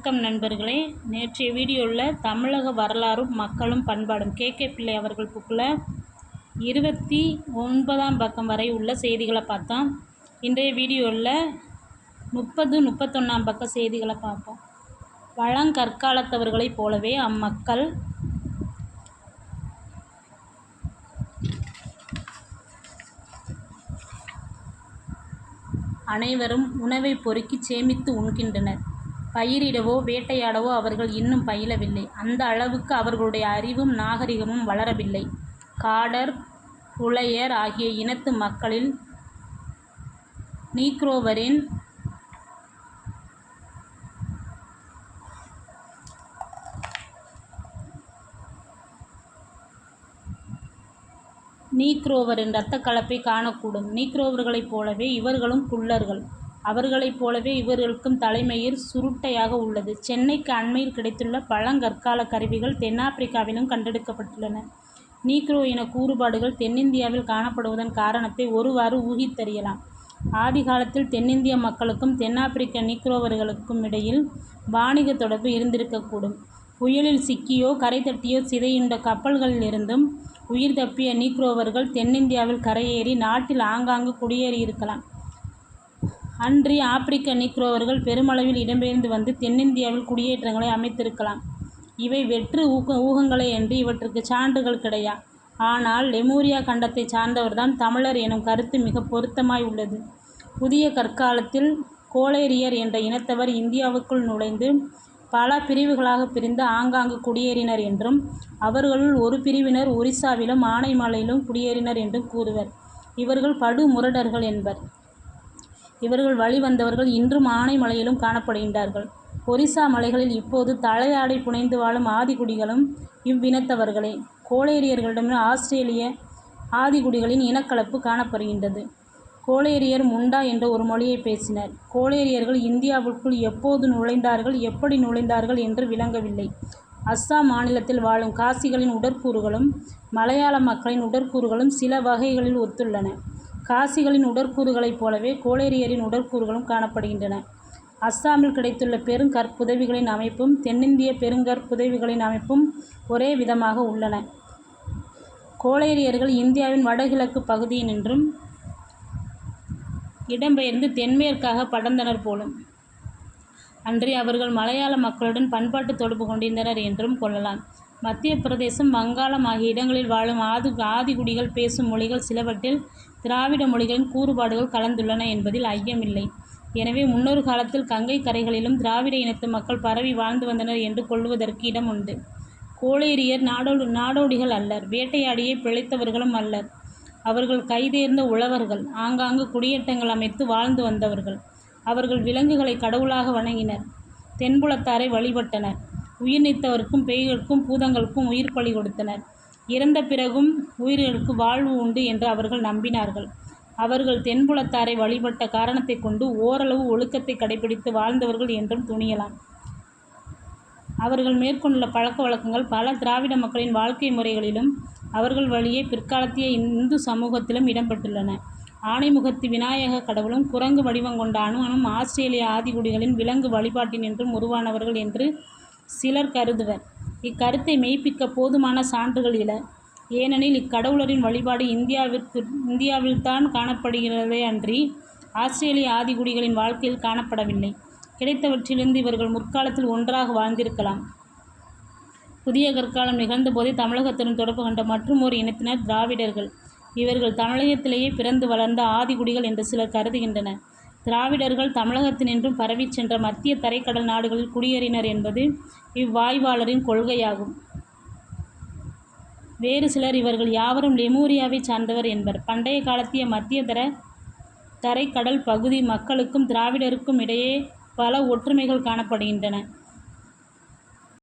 வணக்கம் நண்பர்களே. நேற்றைய வீடியோவில் தமிழக வரலாறும் மக்களும் பண்பாடும் கே. கே. பிள்ளை அவர்கள் புக்கில் இருபத்தி ஒன்பதாம் பக்கம் வரை உள்ள செய்திகளை பார்த்தோம். இன்றைய வீடியோவில் முப்பது முப்பத்தொன்னாம் பக்க செய்திகளை பார்ப்போம். பழங்கற்காலத்தவர்களைப் போலவே அம்மக்கள் அனைவரும் உணவை பொறுக்கி சேமித்து உண்கின்றனர். பயிரிடவோ வேட்டையாடவோ அவர்கள் இன்னும் பயிலவில்லை. அந்த அளவுக்கு அவர்களுடைய அறிவும் நாகரிகமும் வளரவில்லை. காடர் புலையர் ஆகிய இனத்து மக்களில் நீக்ரோவரின் நீக்ரோவரின் இரத்த கலப்பை காணக்கூடும். நீக்ரோவர்களைப் போலவே இவர்களும் குள்ளர்கள். அவர்களைப் போலவே இவர்களுக்கும் தலைமயிர் சுருட்டையாக உள்ளது. சென்னைக்கு அண்மையில் கிடைத்துள்ள பழங்கற்கால கருவிகள் தென்னாப்பிரிக்காவிலும் கண்டெடுக்கப்பட்டுள்ளன. நீக்ரோ இன கூறுபாடுகள் தென்னிந்தியாவில் காணப்படுவதன் காரணத்தை ஒருவாறு ஊகித்தறியலாம். ஆதி காலத்தில் தென்னிந்திய மக்களுக்கும் தென்னாப்பிரிக்க நீக்ரோவர்களுக்கும் இடையில் வாணிக தொடர்பு இருந்திருக்கக்கூடும். புயலில் சிக்கியோ கரை தட்டியோ சிதையுண்ட கப்பல்களிலிருந்தும் உயிர் தப்பிய நீக்ரோவர்கள் தென்னிந்தியாவில் கரையேறி நாட்டில் ஆங்காங்கு குடியேறியிருக்கலாம். அன்றி ஆப்பிரிக்க நீக்ரோவர்கள் பெருமளவில் இடம்பெயர்ந்து வந்து தென்னிந்தியாவில் குடியேற்றங்களை அமைத்திருக்கலாம். இவை வெற்று ஊக்க ஊகங்களே என்று இவற்றுக்கு சான்றுகள் கிடையா? ஆனால் லெமூரியா கண்டத்தை சார்ந்தவர்தான் தமிழர் எனும் கருத்து மிக பொருத்தமாய் உள்ளது. புதிய கற்காலத்தில் கோளேரியர் என்ற இனத்தவர் இந்தியாவுக்குள் நுழைந்து பல பிரிவுகளாக பிரிந்து ஆங்காங்கு குடியேறினர் என்றும் அவர்களுள் ஒரு பிரிவினர் ஒரிசாவிலும் ஆனைமலையிலும் குடியேறினர் என்றும் கூறுவர். இவர்கள் படுமுரடர்கள் என்பர். இவர்கள் வழிவந்தவர்கள் இன்றும் ஆனைமலையிலும் காணப்படுகின்றார்கள். ஒரிசா மலைகளில் இப்போது தலையாடை புனைந்து வாழும் ஆதிகுடிகளும் இவ்வினத்தவர்களே. கோளேரியர்களிடம் ஆஸ்திரேலிய ஆதிகுடிகளின் இனக்கலப்பு காணப்படுகின்றது. கோளேரியர் முண்டா என்ற ஒரு மொழியை பேசினர். கோளேரியர்கள் இந்தியாவுக்குள் எப்போது நுழைந்தார்கள் எப்படி நுழைந்தார்கள் என்று விளங்கவில்லை. அஸ்ஸாம் மாநிலத்தில் வாழும் காசிகளின் உடற்கூறுகளும் மலையாள மக்களின் உடற்கூறுகளும் சில வகைகளில் ஒத்துள்ளன. காசிகளின் உடற்கூறுகளைப் போலவே கோளேரியரின் உடற்கூறுகளும் காணப்படுகின்றன. அஸ்ஸாமில் கிடைத்துள்ள பெருங்கற்புதவிகளின் அமைப்பும் தென்னிந்திய பெருங்கற்புதவிகளின் அமைப்பும் ஒரே விதமாக உள்ளன. கோளேரியர்கள் இந்தியாவின் வடகிழக்கு பகுதியினின்றும் இடம்பெயர்ந்து தென்மேற்காக படர்ந்தனர் போலும். அன்றி அவர்கள் மலையாள மக்களுடன் பண்பாட்டு தொடர்பு கொண்டிருந்தனர் என்றும் கொள்ளலாம். மத்திய பிரதேசம் வங்காளம் ஆகிய இடங்களில் வாழும் ஆது ஆதிகுடிகள் பேசும் மொழிகள் சிலவற்றில் திராவிட மொழிகளின் கூறுபாடுகள் கலந்துள்ளன என்பதில் ஐயமில்லை. எனவே முன்னொரு காலத்தில் கங்கை கரைகளிலும் திராவிட இனத்து மக்கள் பரவி வாழ்ந்து வந்தனர் என்று கொள்வதற்கு இடம் உண்டு. கோளேரியர் நாடோடு நாடோடிகள் அல்லர் வேட்டையாடியே பிழைத்தவர்களும் அல்லர். அவர்கள் கைதேர்ந்த உழவர்கள் ஆங்காங்கு குடியேற்றங்கள் அமைத்து வாழ்ந்து வந்தவர்கள். அவர்கள் விலங்குகளை கடவுளாக வணங்கினர் தென்புலத்தாரை வழிபட்டனர். உயிர் நீத்தவருக்கும் பேய்களுக்கும் பூதங்களுக்கும் உயிர் பலி கொடுத்தனர். இறந்த பிறகும் உயிர்களுக்கு வாழ்வு உண்டு என்று அவர்கள் நம்பினார்கள். அவர்கள் தென்புலத்தாரை வழிபட்ட காரணத்தை கொண்டு ஓரளவு ஒழுக்கத்தை கடைபிடித்து வாழ்ந்தவர்கள் என்றும் துணியலாம். அவர்கள் மேற்கொண்டுள்ள பழக்க வழக்கங்கள் பல திராவிட மக்களின் வாழ்க்கை முறைகளிலும் அவர்கள் வழியே பிற்காலத்திய இந்து சமூகத்திலும் இடம்பெற்றுள்ளன. ஆணைமுகத்து விநாயக கடவுளும் குரங்கு வடிவம் கொண்ட அணுவனும் ஆஸ்திரேலிய ஆதிகுடிகளின் விலங்கு வழிபாட்டினின்றும் உருவானவர்கள் என்று சிலர் கருதுவர். இக்கருத்தை மெய்ப்பிக்க போதுமான சான்றுகள் இல்லை ஏனெனில் இக்கடவுளரின் வழிபாடு இந்தியாவிற்கு இந்தியாவில்தான் காணப்படுகிறதே அன்றி ஆஸ்திரேலிய ஆதிகுடிகளின் வாழ்க்கையில் காணப்படவில்லை. கிடைத்தவற்றிலிருந்து இவர்கள் முற்காலத்தில் ஒன்றாக வாழ்ந்திருக்கலாம். புதிய கற்காலம் நிகழ்ந்தபோதே தமிழகத்துடன் தொடர்பு கொண்ட மற்றும் ஒரு இனத்தினர் திராவிடர்கள். இவர்கள் தமிழகத்திலேயே பிறந்து வளர்ந்த ஆதிகுடிகள் என்று சிலர் கருதுகின்றனர். திராவிடர்கள் தமிழகத்தினின்றும் பரவிச் சென்ற மத்திய தரைக்கடல் நாடுகளில் குடியேறினர் என்பது இவ்வாய்வாளரின் கொள்கையாகும். வேறு சிலர் இவர்கள் யாவரும் லெமூரியாவைச் சார்ந்தவர் என்பர். பண்டைய காலத்திய மத்திய தர தரைக்கடல் பகுதி மக்களுக்கும் திராவிடருக்கும் இடையே பல ஒற்றுமைகள் காணப்படுகின்றன.